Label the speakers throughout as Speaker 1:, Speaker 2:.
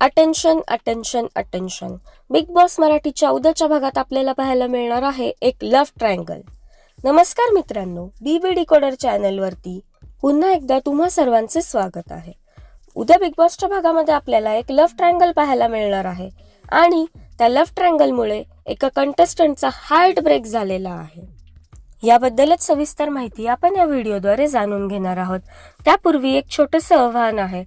Speaker 1: Attention attention attention Bigg Boss मराठीच्या उद्याच्या भागात आपल्याला पाहायला मिळणार आहे एक लव्ह ट्रायंगल नमस्कार मित्रांनो बी बी डिकोडर चॅनलवरती पुन्हा एकदा तुम्हा सर्वांचे स्वागत आहे. उद्या बिग बॉसच्या भागामध्ये आपल्याला एक लव्ह ट्रायंगल पाहायला मिळणार आहे आणि त्या लव्ह ट्रायंगलमुळे एका कंटेस्टंटचा हार्ट ब्रेक झालेला आहे. याबद्दलच सविस्तर माहिती आपण या व्हिडिओद्वारे जाणून घेणार आहोत. त्यापूर्वी एक छोटंसं आव्हान आहे.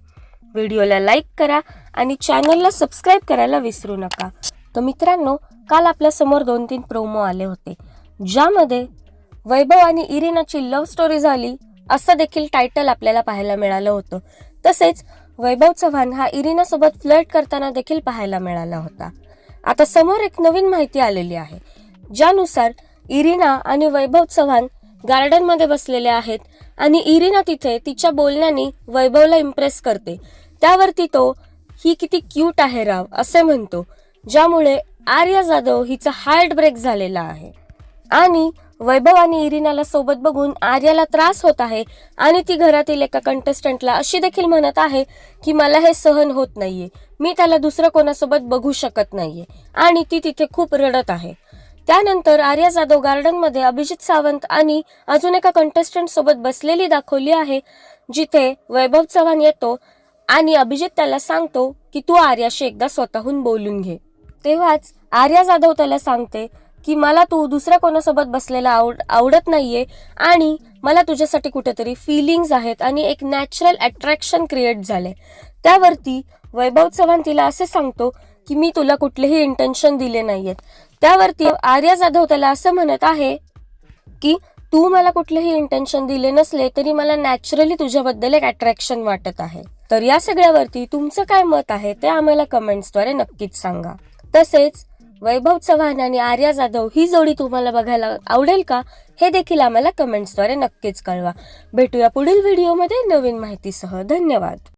Speaker 1: व्हिडिओला लाईक करा आणि चॅनलला सबस्क्राईब करायला विसरू नका. तर मित्रांनो काल आपल्यासमोर दोन तीन प्रोमो आले होते. ज्यामध्ये वैभव आणि इरिनाची लव्ह स्टोरी झाली असं देखील टायटल आपल्याला पाहायला मिळालं होतं. तसेच वैभव चव्हाण हा इरिनासोबत फ्लर्ट करताना देखील पाहायला मिळाला होता. आता समोर एक नवीन माहिती आलेली आहे. ज्यानुसार इरिना आणि वैभव चव्हाण गार्डनमध्ये बसलेले आहेत आणि इरिना तिथे तिच्या बोलण्याने वैभवला इम्प्रेस करते. त्यावरती तो ही किती क्यूट आहे राव असे म्हणतो ज्यामुळे आर्या जाधव हिचा हार्ट ब्रेक झालेला आहे. आणि वैभव आणि इरिनाला सोबत बघून आर्याला त्रास होत आहे आणि ती घरातील एका कंटेस्टंटला अशी देखील म्हणत आहे की मला हे सहन होत नाहीये. मी त्याला दुसरं कोणासोबत बघू शकत नाहीये. आणि ती तिथे खूप रडत आहे. त्यानंतर आर्या जाधव गार्डनमध्ये अभिजित सावंत आणि अजून एका कंटेस्टंट सोबत बसलेली दाखवली आहे जिथे वैभव चव्हाण येतो आणि अभिजित त्याला सांगतो की तू आर्याशी एकदा स्वतःहून बोलून घे. तेव्हाच आर्या जाधव त्याला सांगते की मला तू दुसऱ्या कोणासोबत बसलेला आवड आवडत नाहीये आणि मला तुझ्यासाठी कुठेतरी फिलिंग्स आहेत आणि एक नॅचरल अट्रॅक्शन क्रिएट झाले त्यावरती वैभव चव्हाण तिला असे सांगतो की मी तुला कुठलेही इंटेन्शन दिले नाहीयेत. त्यावरती आर्या जाधव त्याला असं म्हणत आहे की तू मला कुठलेही इंटेन्शन दिले नसले तरी मला नॅचरली तुझ्याबद्दल एक अट्रॅक्शन वाटत आहे. तर या सगळ्यावरती तुमचं काय मत आहे ते आम्हाला कमेंट्सद्वारे नक्कीच सांगा. तसेच वैभव चव्हाण आणि आर्या जाधव ही जोडी तुम्हाला बघायला आवडेल का हे देखील आम्हाला कमेंट्सद्वारे नक्कीच कळवा. भेटूया पुढील व्हिडिओमध्ये नवीन माहितीसह. धन्यवाद.